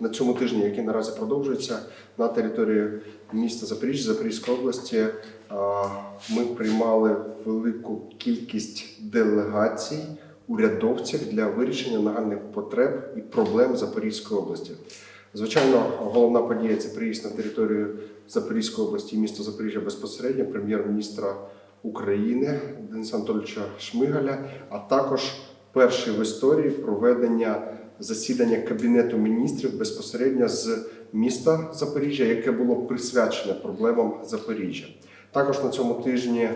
на цьому тижні, який наразі продовжується на території міста Запоріжжя, Запорізької області, ми приймали велику кількість делегацій урядовців для вирішення нагальних потреб і проблем Запорізької області. Звичайно, головна подія це приїзд на територію Запорізької області міста Запоріжжя безпосередньо прем'єр-міністра України Дениса Анатольовича Шмигаля, а також перший в історії проведення засідання Кабінету міністрів безпосередньо з міста Запоріжжя, яке було присвячене проблемам Запоріжжя. Також на цьому тижні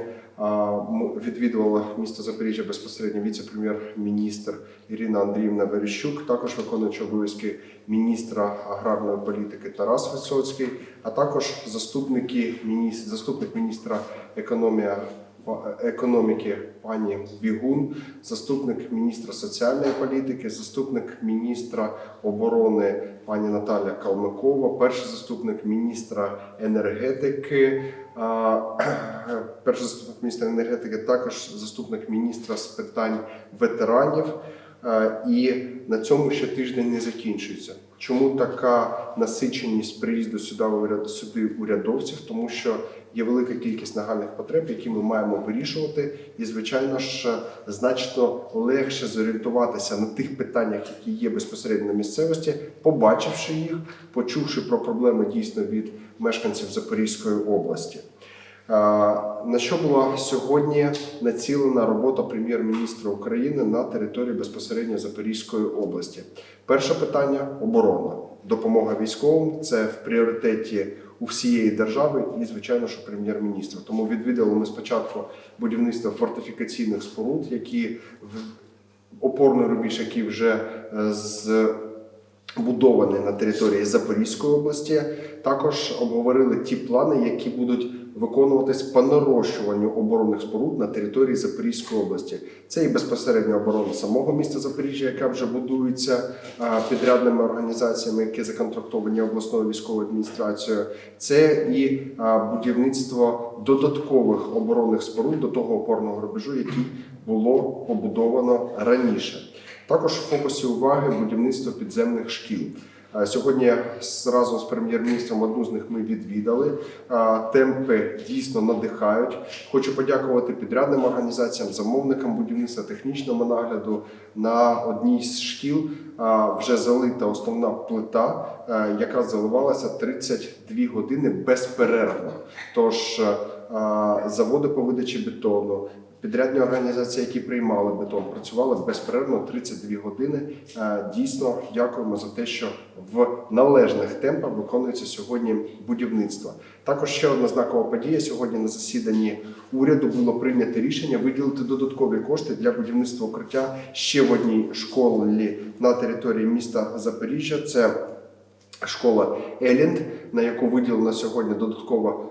відвідувала місто Запоріжжя безпосередньо віце-прем'єр-міністр Ірина Андріївна Верещук, також виконуючи обов'язки міністра аграрної політики Тарас Висоцький, а також заступники заступник міністра економія. Економіки пані Бігун, заступник міністра соціальної політики, заступник міністра оборони пані Наталя Калмикова, перший заступник міністра енергетики, перший заступник міністра енергетики, також заступник міністра з питань ветеранів. І на цьому ще тиждень не закінчується. Чому така насиченість приїзду сюди сюди урядовців? Тому що є велика кількість нагальних потреб, які ми маємо вирішувати, і звичайно ж значно легше зорієнтуватися на тих питаннях, які є безпосередньо на місцевості, побачивши їх, почувши про проблеми дійсно від мешканців Запорізької області. На що була сьогодні націлена робота прем'єр-міністра України на території безпосередньо Запорізької області? Перше питання оборона, допомога військовим це в пріоритеті у всієї держави і, звичайно, що прем'єр-міністра. Тому відвідали ми спочатку будівництво фортифікаційних споруд, які в опорний рубіж, який вже е, з будований на території Запорізької області. Також обговорили ті плани, які будуть виконуватись по нарощуванню оборонних споруд на території Запорізької області. Це і безпосередня оборона самого міста Запоріжжя, яка вже будується підрядними організаціями, які законтрактовані обласною військовою адміністрацією. Це і будівництво додаткових оборонних споруд до того опорного рубежу, який було побудовано раніше. Також в фокусі уваги будівництво підземних шкіл. Е, Сьогодні разом з прем'єр-міністром одну з них ми відвідали. Е, Темпи дійсно надихають. Хочу подякувати підрядним організаціям, замовникам будівництва, технічному нагляду. На одній з шкіл е, вже залита основна плита, яка заливалася 32 години безперервно. Тож заводи по видачі бетону, Підрядні організації, які приймали бетон, працювали безперервно 32 години. Е, Дійсно, дякуємо за те, що в належних темпах виконується сьогодні будівництво. Також ще одна знакова подія. Сьогодні на засіданні уряду було прийнято рішення виділити додаткові кошти для будівництва укриття ще в одній школі на території міста Запоріжжя. Це Школа Елінд, на яку виділено сьогодні додатково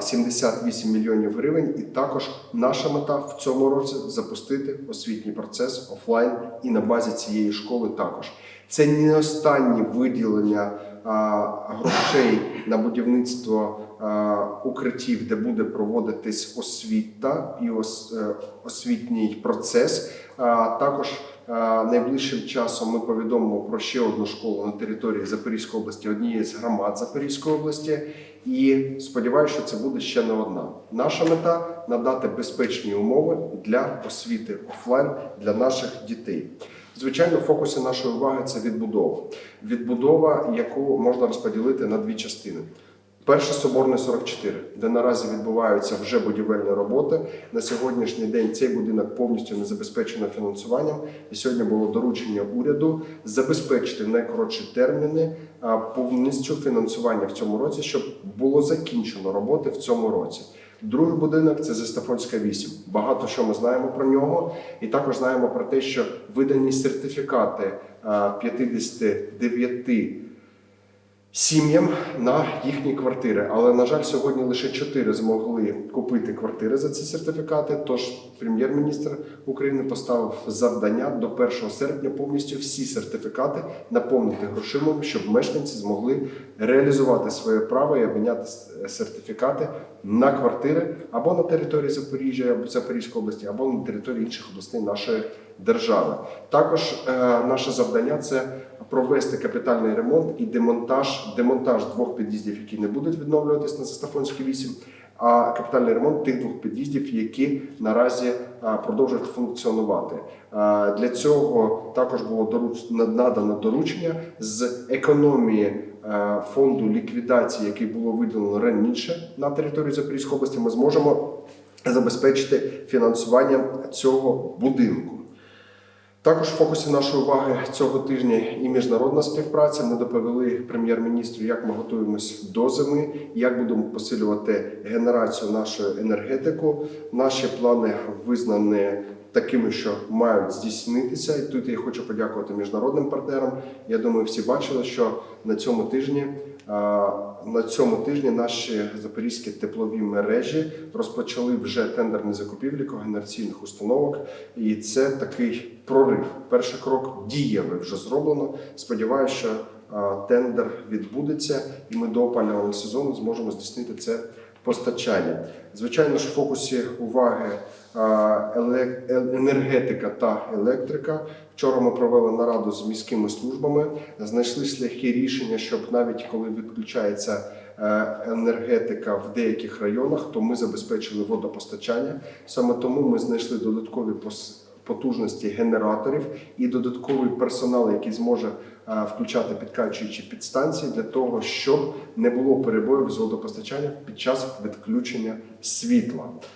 78 мільйонів гривень, і також наша мета в цьому році запустити освітній процес офлайн і на базі цієї школи також. Це не останнє виділення грошей на будівництво укриттів, де буде проводитись освіта і е, освітній процес. Також найближчим часом ми повідомимо про ще одну школу на території Запорізької області, однієї з громад Запорізької області. І сподіваюся, що це буде ще не одна. Наша мета надати безпечні умови для освіти офлайн для наших дітей. Звичайно, в фокусі нашої уваги це відбудова. Відбудова, яку можна розподілити на дві частини. Перше соборне 44, де наразі відбуваються вже будівельні роботи. На сьогоднішній день цей будинок повністю не забезпечено фінансуванням. І сьогодні було доручення уряду забезпечити найкоротші терміни повністю фінансування в цьому році, щоб було закінчено роботи в цьому році. Другий будинок це Зестафольська 8. Багато що ми знаємо про нього, і також знаємо про те, що видані сертифікати а, 59 сім'ям на їхні квартири. Але на жаль, сьогодні лише чотири змогли купити квартири за ці сертифікати. Тож прем'єр-міністр України поставив завдання до 1 серпня повністю всі сертифікати наповнити грошима, щоб мешканці змогли реалізувати своє право і обміняти сертифікати на квартири або на території Запоріжжя або Запорізької області, або на території інших областей нашої держави. Також е, наше завдання це провести капітальний ремонт і демонтаж, демонтаж двох під'їздів, які не будуть відновлюватись на Сестафонській 8, а капітальний ремонт тих двох під'їздів, які наразі а, продовжують функціонувати. Для цього також було надано доручення з економії е, фонду ліквідації, який було виділено раніше на території Запорізької області. Ми зможемо забезпечити фінансування цього будинку. Також в фокусі нашої уваги цього тижня і міжнародна співпраця. Ми доповіли прем'єр-міністру, як ми готуємось до зими, як будемо посилювати генерацію нашої енергетику. Наші плани визнані такими, що мають здійснитися. І тут я хочу подякувати міжнародним партнерам. Я думаю, всі бачили, що на цьому тижні. На цьому тижні наші запорізькі теплові мережі розпочали вже тендерні закупівлі когенераційних установок, і це такий прорив. Перший крок дієвий вже зроблено. Сподіваюся, що тендер відбудеться, і ми до опалювального сезону зможемо здійснити це постачання. Звичайно ж, в фокусі уваги енергетика та електрика. Вчора ми провели нараду з міськими службами, знайшли шляхи рішення, щоб навіть коли відключається е, енергетика в деяких районах, то ми забезпечили водопостачання. Саме тому ми знайшли додаткові пос- потужності генераторів і додатковий персонал, який зможе е, включати підкачуючі підстанції для того, щоб не було перебоїв з водопостачанням під час відключення світла.